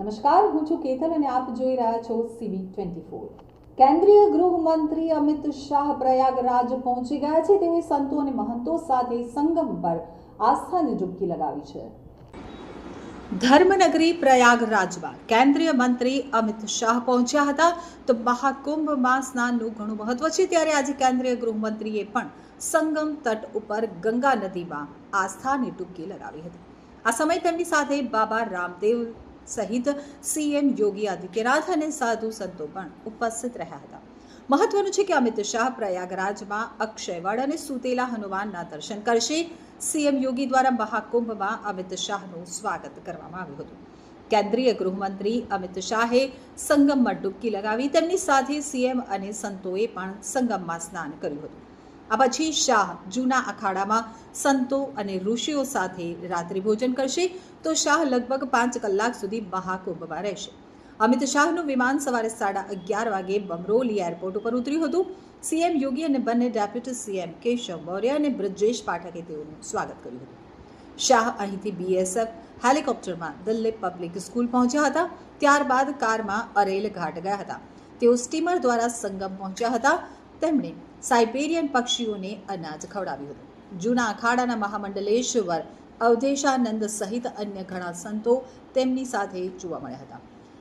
નમસ્કાર, હું છું કેતન અને આપ જોઈ રહ્યા છો સીબી ટ્વેન્ટી ફોર કેન્દ્રીય ગૃહમંત્રી અમિત શાહ પ્રયાગરાજ પહોંચી ગયા છે. તેઓએ સંતો અને મહંતો સાથે સંગમ પર આસ્થાની ડૂબકી લગાવી છે. ધર્મનગરી પ્રયાગરાજમાં કેન્દ્રીય મંત્રી અમિત શાહ પહોંચ્યા હતા. તો મહાકુંભમાં સ્નાનનું ઘણું મહત્વ છે. ત્યારે આજે કેન્દ્રીય ગૃહમંત્રીએ પણ સંગમ તટ ઉપર ગંગા નદીમાં આસ્થાની ડૂબકી લગાવી હતી. આ સમય તેમની સાથે બાબા રામદેવ સહિત સીએમ યોગી આદિત્યનાથ અને સાધુ સંતો પણ ઉપસ્થિત રહ્યા હતા. મહત્વનું છે કે અમિત શાહ પ્રયાગરાજમાં અક્ષયવડ અને સુતેલા હનુમાનના દર્શન કરશે. સીએમ યોગી દ્વારા મહાકુંભમાં અમિત શાહનું સ્વાગત કરવામાં આવ્યું હતું. કેન્દ્રીય ગૃહમંત્રી અમિત શાહે સંગમમાં ડૂબકી લગાવી તેમની સાથે સીએમ અને સંતોએ પણ સંગમમાં સ્નાન કર્યું હતું. આ પછી શાહ જૂના અખાડામાં સંતો અને ઋષિઓ સાથે રાત્રિ ભોજન કરશે. તો શાહ લગભગ પાંચ કલાક સુધી મહાકુંભમાં રહેશે. અમિત શાહનું વિમાન સવારે સાડા અગિયાર વાગે બમરોલી એરપોર્ટ ઉપર ઉતર્યું હતું. સીએમ યોગી અને બંને ડેપ્યુટી સીએમ કેશવ મૌર્ય અને બ્રજેશ પાઠકે તેઓનું સ્વાગત કર્યું હતું. શાહ અહીંથી બીએસએફ હેલિકોપ્ટરમાં દિલ્હી પબ્લિક સ્કૂલ પહોંચ્યા હતા. ત્યારબાદ કારમાં અરેલ ઘાટ ગયા હતા. તેઓ સ્ટીમર દ્વારા સંગમ પહોંચ્યા હતા. તેમણે સાઇબેરિયન પક્ષીઓને અનાજ ખવડાવ્યું હતું. જૂના અખાડાના મહામંડલેશ્વર, અવધેશાનંદ સહિત અન્ય ઘણા સંતો તેમની સાથે જોવા મળ્યા હતા.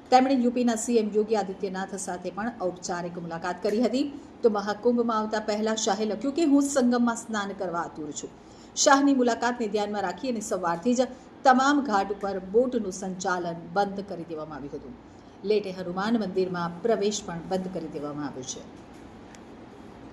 તેમણે યુપીના સીએમ યોગી આદિત્યનાથ સાથે પણ ઔપચારિક મુલાકાત કરી હતી. તો મહાકુંભમાં આવતા પહેલા શાહે લખ્યું કે, હું સંગમમાં સ્નાન કરવા આતુર છું. શાહની મુલાકાતને ધ્યાનમાં રાખી અને સવારથી જ તમામ ઘાટ ઉપર બોટનું સંચાલન બંધ કરી દેવામાં આવ્યું હતું. લેટે હનુમાન મંદિરમાં પ્રવેશ પણ બંધ કરી દેવામાં આવ્યો છે.